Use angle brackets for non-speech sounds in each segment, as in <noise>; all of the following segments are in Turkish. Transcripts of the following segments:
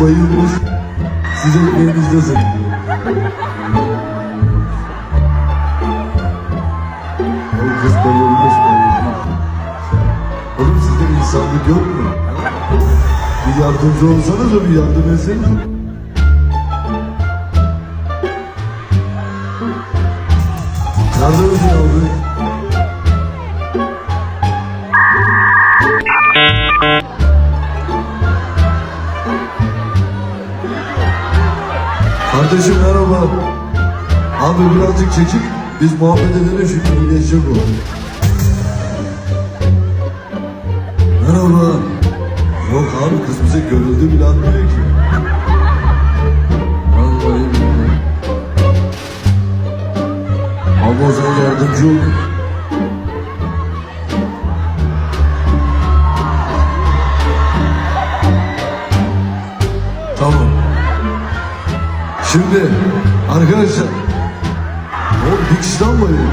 bayılmış. Siz ekmeğinizde zıplıyor. O kız bayılmış bayılmış. Oğlum sizde insanlık yok mu? Bir yardımcı olsanız da bir yardım etseniz. Yardım edin. Kardeşim merhaba. Abi birazcık çekip biz muhabbet edelim şimdi iyileşecek o. Merhaba. Yok abi kız bize görüldü bile anlıyor ki. Vallahi billahi. Abi o zaman yardımcı olun. Şimdi arkadaşlar o kişiden var ya.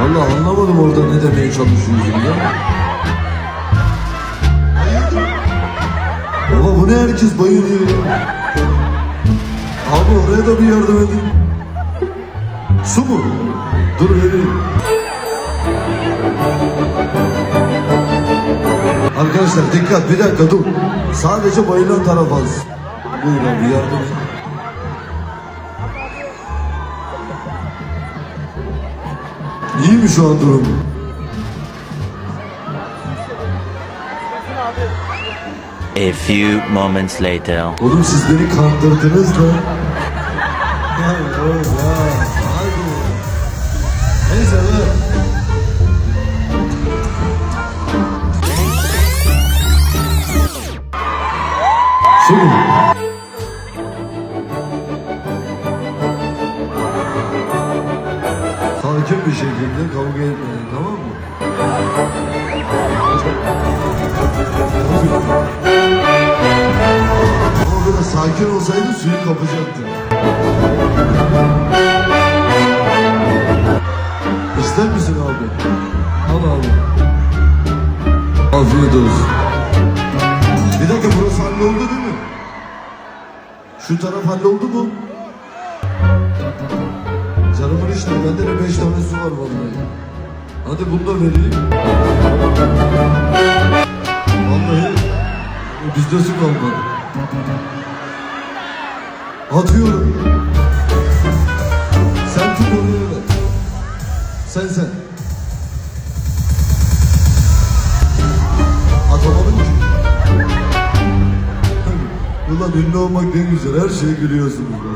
Vallahi anlamadım orada ne demeye çalışıyorsun ya. Baba bu ne herkes bayılıyor ya. Abi oraya da bir yardım edin. Su mu? Dur vereyim. Arkadaşlar dikkat bir dakika dur. Sadece bayılan taraf az. Buyur abi yardım et. İyi mi şu an durum? A few moments later. Oğlum siz beni kandırdınız da. <laughs> Ya ya. Sakin bir şekilde kavga etmeyin tamam mı? Ama böyle sakin olsaydı suyu kapacaktı. İster misin abi? Al abi. Afiyet olsun. Bir dakika burası halloldu değil mi? Şu taraf halloldu mu? Canımın işte bende de beş tane su var vallahi. Hadi bunu da vereyim. Vallahi bizde su kalmadı. Atıyorum. Sen tut oraya ver. Sen sen. Atamadım ki. Ulan ünlü olmak ne güzel. Her şeye gülüyorsunuz. be.